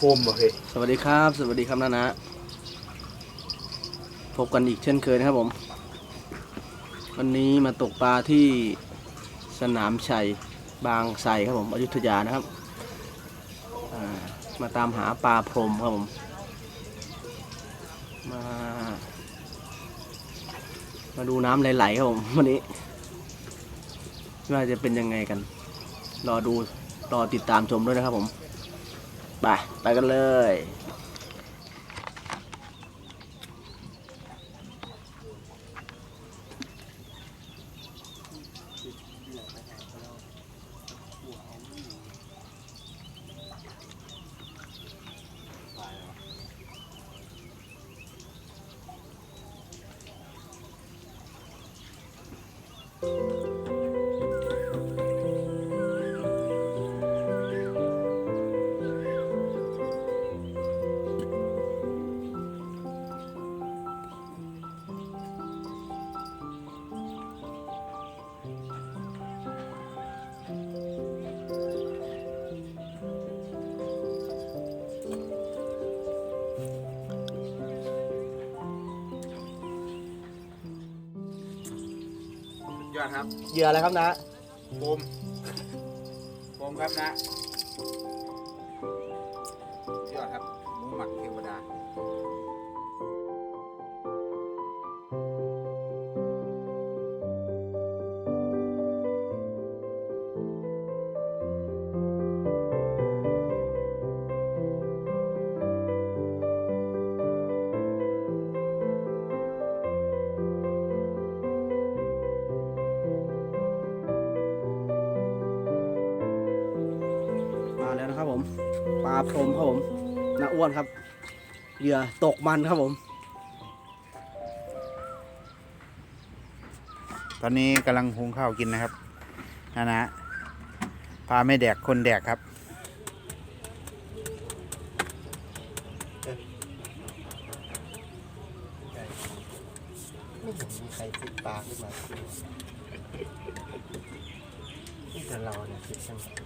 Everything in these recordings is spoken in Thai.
ฟมบ่เฮ้ยสวัสดีครับ สวัสดีครับนานะพบกันอีกเช่นเคยนะครับผม วันนี้มาตกปลาที่สนามชัยบางไทรครับผมอยุธยานะครับอ่ามาตามหาปลาพรมครับผม มา มาดูน้ำไหลๆครับผมวันนี้ว่าจะเป็นยังไงกัน รอดูรอติดตามชมด้วยนะครับผม ไป ไปกันเลยสุด อดครับเหยื่ออะไรครับนะโฟมโฟมครับนะสุดยอดครับหมูหมักเทว ยื่อตกมันครับผม ตอนนี้กำลังหุงข้าวกินนะครับนะนะพาไม่แดกคนแดกครับ ไม่เห็นมีใครติดปลาขึ้นมานี่แต่เราเนี่ยติดช่างอ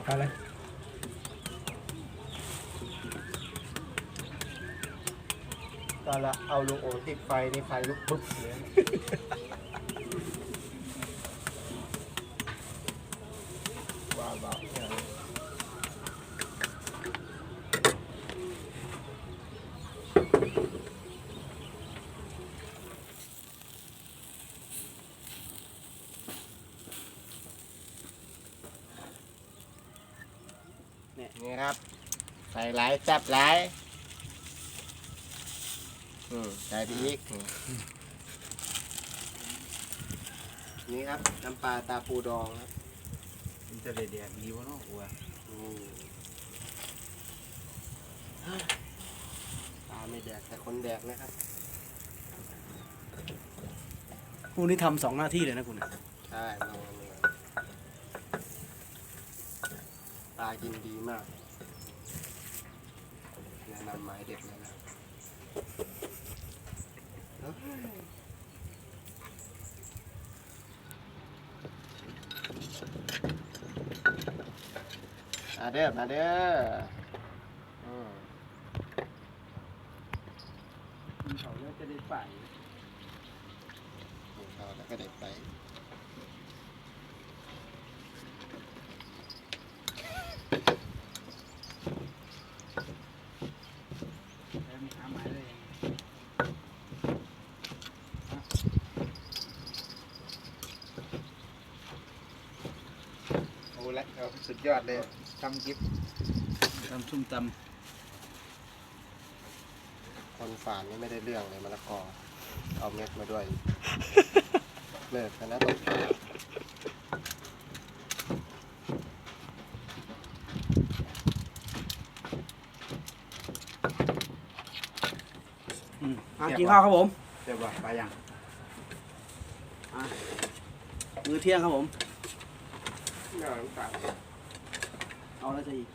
อกไปเลยตอนละเอาลูกโอติดไฟในไฟลุกปุ๊บเลยว้าวว้าวเนี่ยเนี่ยนี่ครับ ใส่หลายจับหลายอืมใส่ไปอีก นี่ครับ น้ำปลาตาปูดองครับมันจะได้แดกดีวะเนาะกูว่าอืมปลาไม่แดกแต่คนแดกนะครับคุณนี่ทำสองหน้าที่เลยนะคุณใช่ลองเลย ปลากินดีมากแนะนำไม้เด็ดเลยนะมาเด้อมาเด้อมเขาแล้วจะได้ไปเขาแล้วก็ได้ไป แล้วมีหาหมายเลยโอ้ละ ครับสุดยอดเลยทำกิฟทำชุ่มตคนฝานนี่ไม่ได้เรื่องเลยมะละกอ เอาเม็ดมาด้วย เลิกคณะตกปลาอะกินข้าวครับผมเดี๋ยวบอกไปยัง มื้อเที่ยงครับผม เดี๋ยวน้ำตาลเอาแล้วจะอีก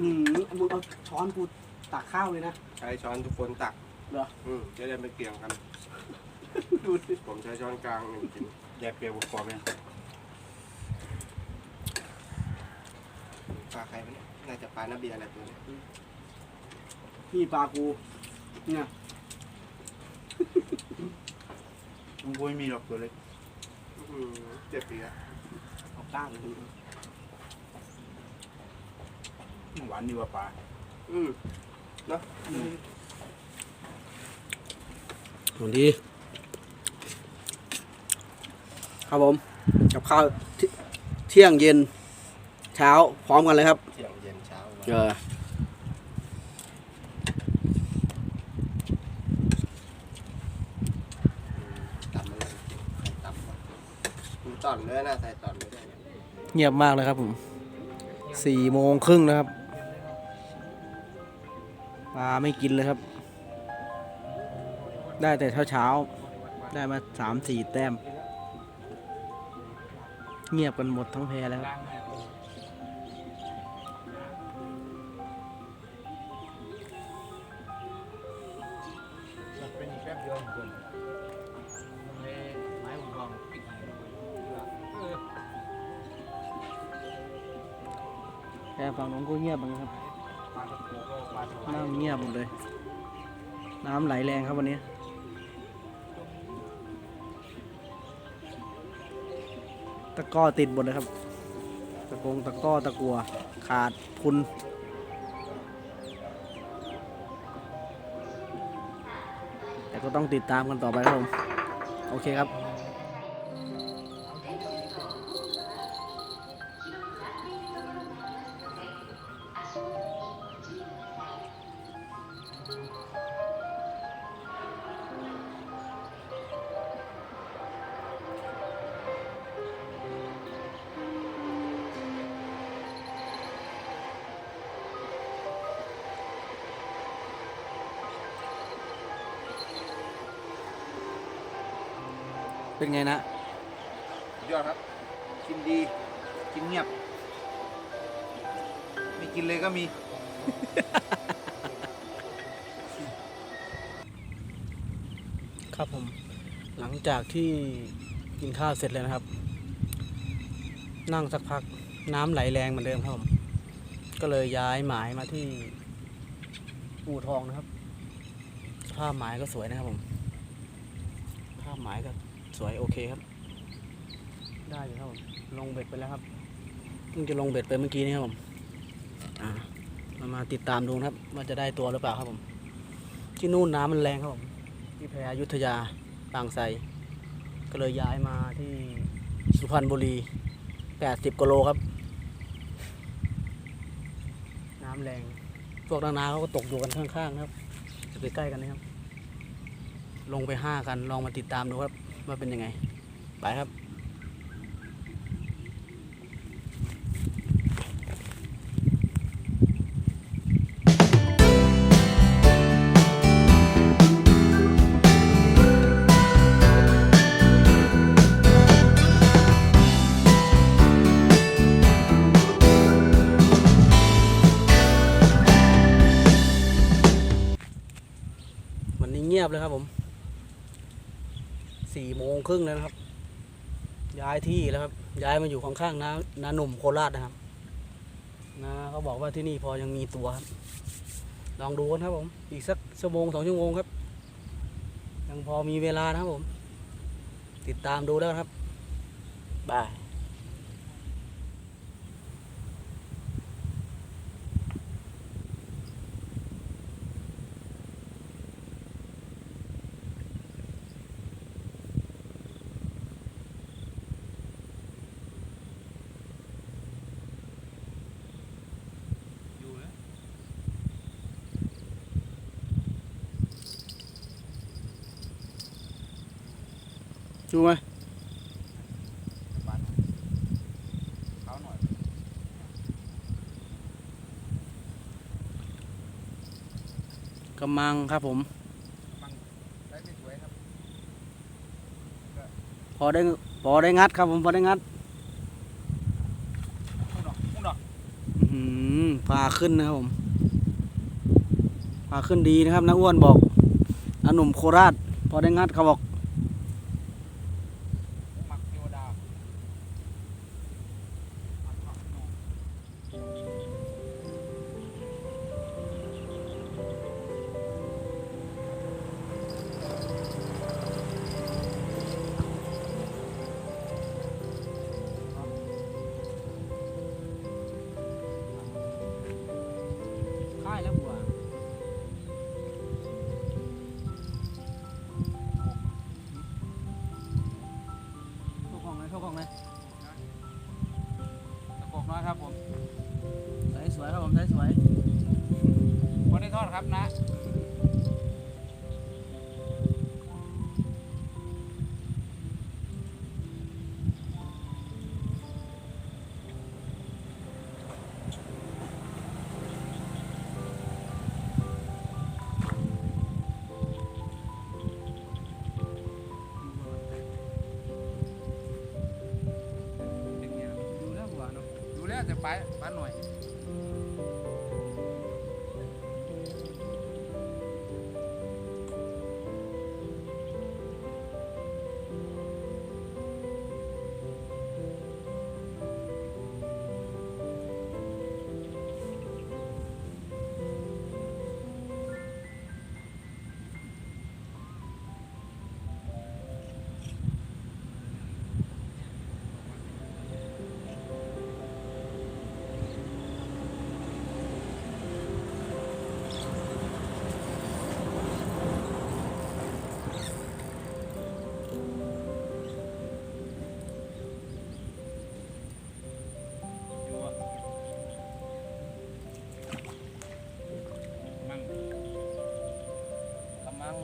อืมมึงเอาช้อนกูตักข้าวเลยนะ ใช้ช้อนทุกคนตักเหรอ อืมจะได้ไม่เกี่ยงกัน ดูสิผมใช้ช้อนกลางหนึ่งกินแยกเปรี้ยวกรอบๆเนี่ยปลาใครวะเนี่ยน่าจะปลาหน้าเบียร์อะไรตัวนี้นี่ปลากู เนี่ย มึงกูไม่มีหรอกตัวเล็กอืมเจ็บปีอะเอาก้างเลยหวานดีกว่าปลาอืมเนาะสวัสดีครับผม กับข้าวเที่เที่ยงเย็น เช้าพร้อมกันเลยครับ เที่ยงเย็นเช้า เออ ตำอะไรใส่ตำวะดูตอนเลยนะใส่ตอนไม่ได้ เงียบมากเลยครับผมสี่โมงครึ่งนะครับปลาไม่กินเลยครับ ได้แต่เช้าเช้าได้มาสามสี่แต้ม เงียบกันหมดทั้งแพแล้ว แค่ฝั่งนู้นก็เงียบเหมือนกันครับปลากก็ปลาสวายน้ำเงียบหมดเลย น้ำไหลแรงครับวันนี้ตะก้อติดหมดเลยครับ ตะกงตะก้อตะกัว ขาดพุนแต่ก็ต้องติดตามกันต่อไปครับผม โอเคครับ เป็นไงนะสุดยอดครับ กินดี กินเงียบ ไม่กินเลยก็มี ครับผม หลังจากที่กินข้าวเสร็จแล้วนะครับ นั่งสักพักน้ำไหลแรงเหมือนเดิมครับผม ก็เลยย้ายหมายมาที่อู่ทองนะครับสภาพหมายก็สวยนะครับผมสภาพหมายก็ สวยโอเคครับได้อยู่ครับผมลงเบ็ดไปแล้วครับเพิ่งจะลงเบ็ดไปเมื่อกี้นี่ครับผมอ่าเรามาติดตามดูนะครับว่าจะได้ตัวหรือเปล่าครับผม ที่นู่นน้ำมันแรงครับผมที่แพอยุธยาบางไทรก็เลยย้ายมาที่สุพรรณบุรี80กิโลครับ น้ำแรง พวกนานาเขาก็ตกอยู่กันข้างๆนะครับจะไปใกล้กันนะครับ ลงไปห้ากันลองมาติดตามดูครับ ว่าเป็นยังไง ไปครับ วันนี้เงียบเลยครับผมสี่โมง ครึ่งแล้วครับ ย้ายที่แล้วครับ ย้ายมาอยู่ข้างๆน้าน้าหนุ่มโคราชนะครับนะเขาบอกว่าที่นี่พอยังมีตัวครับลองดูกันครับผม อีกสักชั่วโมงสองชั่วโมงครับ ยังพอมีเวลานะครับผม ติดตามดูแล้วครับบาย ดูไหมกำมังครับผมพอได้พอได้งัดครับผมพอได้งัดพาขึ้นนะครับผมพาขึ้นดีนะครับน้าอ้วนบอกอหนุ่มโคราช พอได้งัดเขาบอก ครับนะ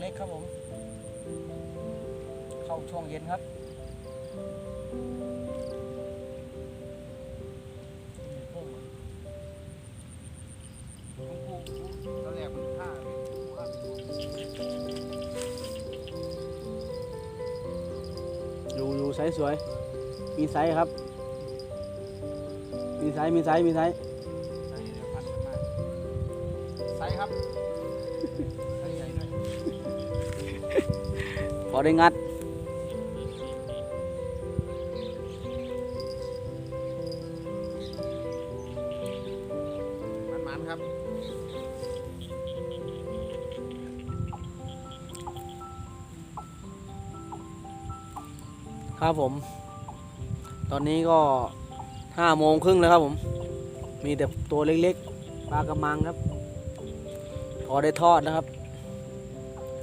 ล็กครับผม เข้าช่วงเย็นครับผมปลูกตอนแรกมันฆ่าเลยปลูกครับดูดูไซส์สวย มีไซส์ครับ มีไซส์มีไซส์มีไซส์ พอได้งัด มันๆครับ ครับผม ตอนนี้ก็ห้าโมงครึ่งแล้วครับผม มีแต่ตัวเล็กๆ ปลากระมังครับ พอได้ทอดนะครับ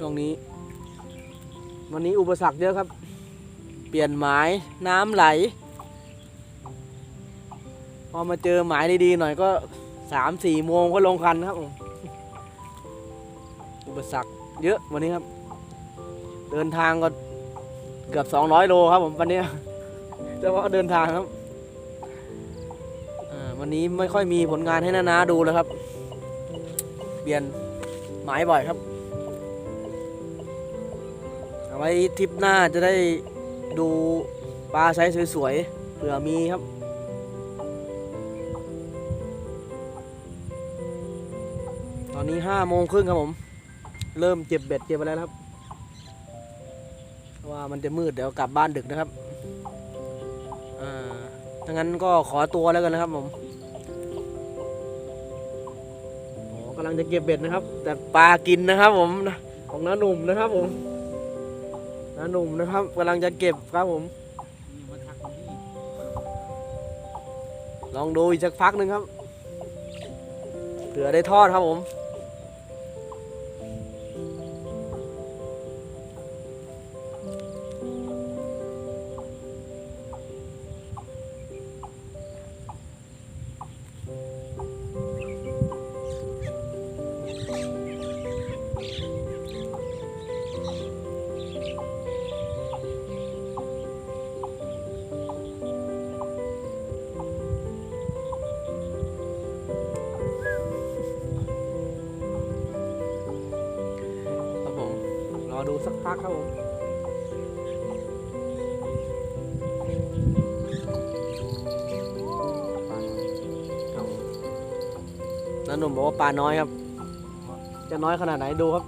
ช่วงนี้ วันนี้อุปสรรคเยอะครับ เปลี่ยนหมายน้ำไหล พอมาเจอหมายดีๆหน่อยก็สามสี่โมงก็ลงคันครับผมอุปสรรคเยอะวันนี้ครับ เดินทางก็เกือบ200โลครับผมวันนี้เฉพาะเดินทางครับอ่าวันนี้ไม่ค่อยมีผลงานให้นานาดูแล้วครับ เปลี่ยนหมายบ่อยครับ ไว้ทริปหน้าจะได้ดูปลาไซส์สวยๆเผื่อมีครับตอนนี้ห้าโมงครึ่งครับผม เริ่มเจ็บเบ็ดเจ็บอะไรแล้วครับว่ามันจะมืดเดี๋ยวกลับบ้านดึกนะครับอ่าถ้างั้นก็ขอตัวแล้วกันนะครับผมโอ้กำลังจะเก็บเบ็ดนะครับ แต่ปลากินนะครับผมนะของน้าหนุ่มนะครับผม นะหนุ่มนะครับกำลังจะเก็บครับผม ลองดูอีกสักพักหนึ่งครับเผื่อได้ทอดครับผม พักครับผมครับผมหนุ่มบอกว่าปลาน้อยครับ จะน้อยขนาดไหนดูครับ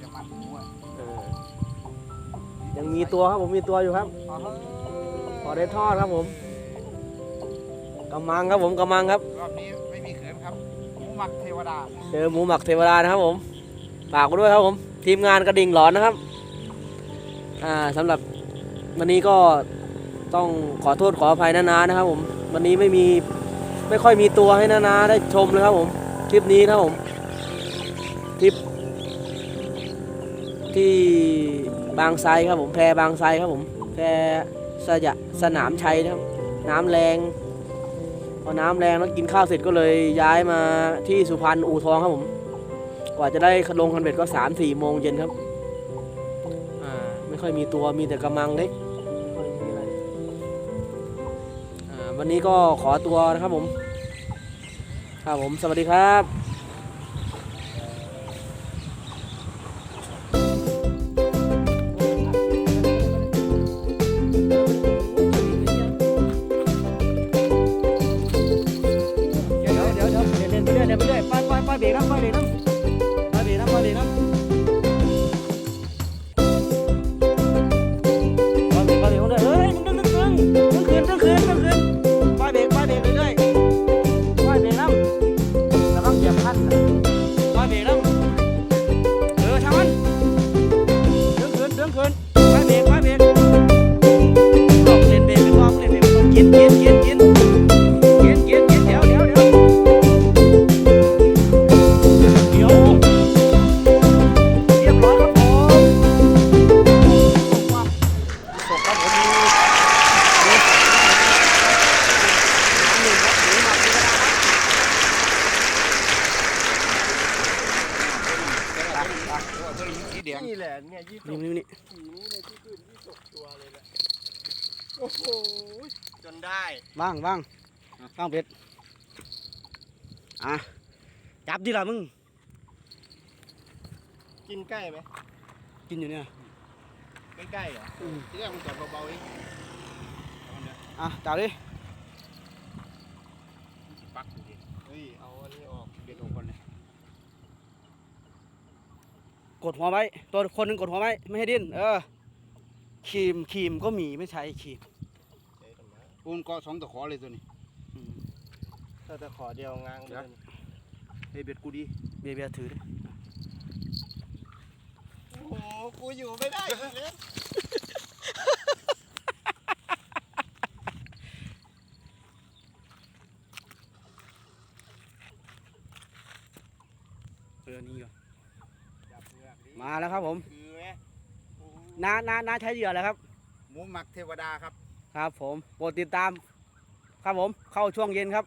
จะมัดหัวเออยังมีตัวครับผมมีตัวอยู่ครับพอได้ทอดครับผมกำมังครับผมกำมังครับรอบนี้ไม่มีเขินครับหมูหมักเทวดาเจอหมูหมักเทวดานะครับผม ฝากด้วยครับผม ทีมงานกระดิ่งหลอนนะครับ อ่าสำหรับวันนี้ก็ต้องขอโทษขออภัยนานานะครับผม วันนี้ไม่มีไม่ค่อยมีตัวให้นานาได้ชมเลยครับผมทริปนี้นะครับผมทริปที่บางไทรครับผมแพบางไทรครับผมแพสยะสนามชัยนะครับ น้ำแรงพอน้ำแรงแล้วกินข้าวเสร็จก็เลยย้ายมาที่สุพรรณอู่ทองครับผม กว่าจะได้ลงคันเบ็ดก็สามสี่โมงเย็นครับ อ่า ไม่ค่อยมีตัวมีแต่กระมังเล็กไม่ค่อยมีอะไรอ่าวันนี้ก็ขอตัวนะครับผม ครับผม สวัสดีครับางว่างว่างเป็ดอะจับดิล่ะมึง กินใกล้ไหมกินอยู่เนี่ยใกล้ๆเหรอที่แรกมันจอดเบาๆเองอะจับดิปักดูดิเฮ้ยเอาอันนี้ออกเด็ดออกก่อนเลยกดหัวไว้ตัวคนหนึ่งกดหัวไว้ไม่ให้ดิ้นเออครีมครีมก็มีไม่ใช้ครีมใช้ธรรมะ ปูนเกาะสองตะขอเลยตัวนี้อืมถ้าจะขอเดียวง้างเดินเฮ้ยเบ็ดกูดีเบียร์เบียร์ถือดิโอ้โหกูอยู่ไม่ได้เลยเออนี่ก่อนจับเงือกดิมาแล้วครับผมคือไหมโอ้โหน้าน้าน้าใช้เหยื่ออะไรครับ หมูหมักเทวดาครับ ครับผมโปรดติดตาม ครับผมเข้าช่วงเย็นครับ